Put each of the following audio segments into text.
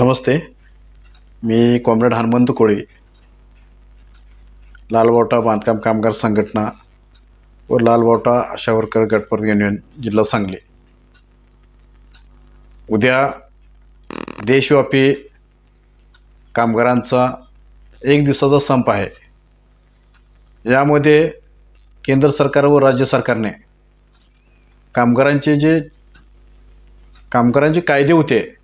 नमस्ते. मी comrade Hanumant कोळी लालबावटा बांधकाम कामगार संघटना व लालबावटा आशावरकर गटपर्त युनियन जिल्हा सांगली. उद्या देशव्यापी कामगारांचा एक दिवसाचा संप आहे. यामध्ये केंद्र सरकार व राज्य सरकारने कामगारांचे जे कामगारांचे कायदे होते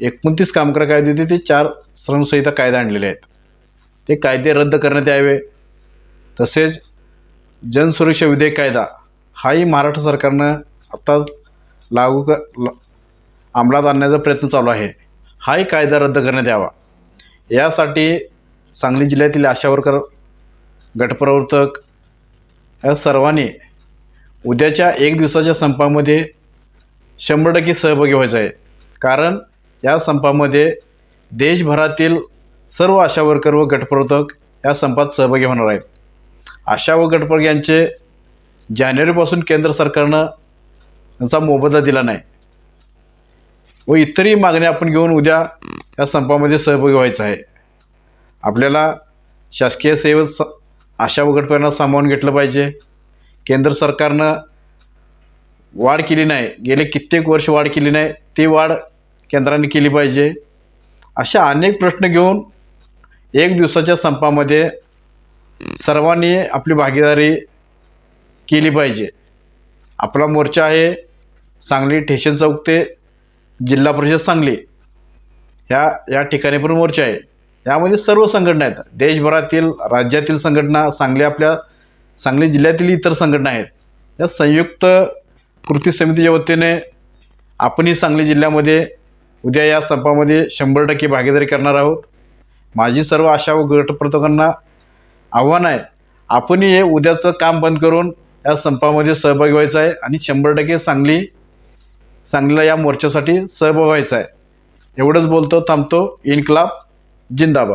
एकोणतीस कामगार कायदे होते ते चार श्रमसंहिता कायदे आणलेले आहेत. ते कायदे रद्द करण्यात यावे. तसेच जनसुरक्षा विधेयक कायदा हाही महाराष्ट्र सरकारनं आत्ताच लागू क ल अंमलात आणण्याचा प्रयत्न चालू आहे. हाही कायदा रद्द करण्यात यावा. यासाठी सांगली जिल्ह्यातील आशा वर्कर गटप्रवर्तक या सर्वांनी उद्याच्या एक दिवसाच्या संपामध्ये शंभर टक्के सहभागी व्हायचं आहे. कारण या संपामध्ये देशभरातील सर्व आशा वर्कर व गटप्रवर्तक या संपात सहभागी होणार आहेत. आशा व गटप्रवर्तक यांचे जानेवारीपासून केंद्र सरकारनं त्यांचा मोबदला दिला नाही. व इतरही मागण्या आपण घेऊन उद्या या संपामध्ये सहभागी व्हायचं आहे. आपल्याला शासकीय सेवेत स आशा व गटपर्यंत सामावून घेतलं पाहिजे. केंद्र सरकारनं वाढ केली नाही. गेले कित्येक वर्ष वाढ केली नाही. ती वाढ केंद्राने केली पाहिजे. अशा अनेक प्रश्न घेऊन एक दिवसाच्या संपामध्ये सर्वांनी आपली भागीदारी केली पाहिजे. आपला मोर्चा आहे सांगली ठेशन चौक ते जिल्हा परिषद सांगली. ह्या या ठिकाणी पण मोर्चा आहे. यामध्ये सर्व संघटना आहेत. देशभरातील राज्यातील संघटना सांगली आपल्या सांगली जिल्ह्यातील इतर संघटना आहेत. या संयुक्त कृती समितीच्या वतीने आपणही सांगली जिल्ह्यामध्ये उद्या या संपामध्ये शंभर टक्के भागीदारी करणार आहोत. माझी सर्व आशा व गटप्रवर्तकांना आव्हान आहे आपणही हे उद्याचं काम बंद करून या संपामध्ये सहभागी व्हायचं आहे आणि शंभर टक्के सांगली सांगलीला या मोर्चासाठी सहभाग व्हायचा आहे. एवढंच बोलतो थांबतो. इन्कलाब जिंदाबाद.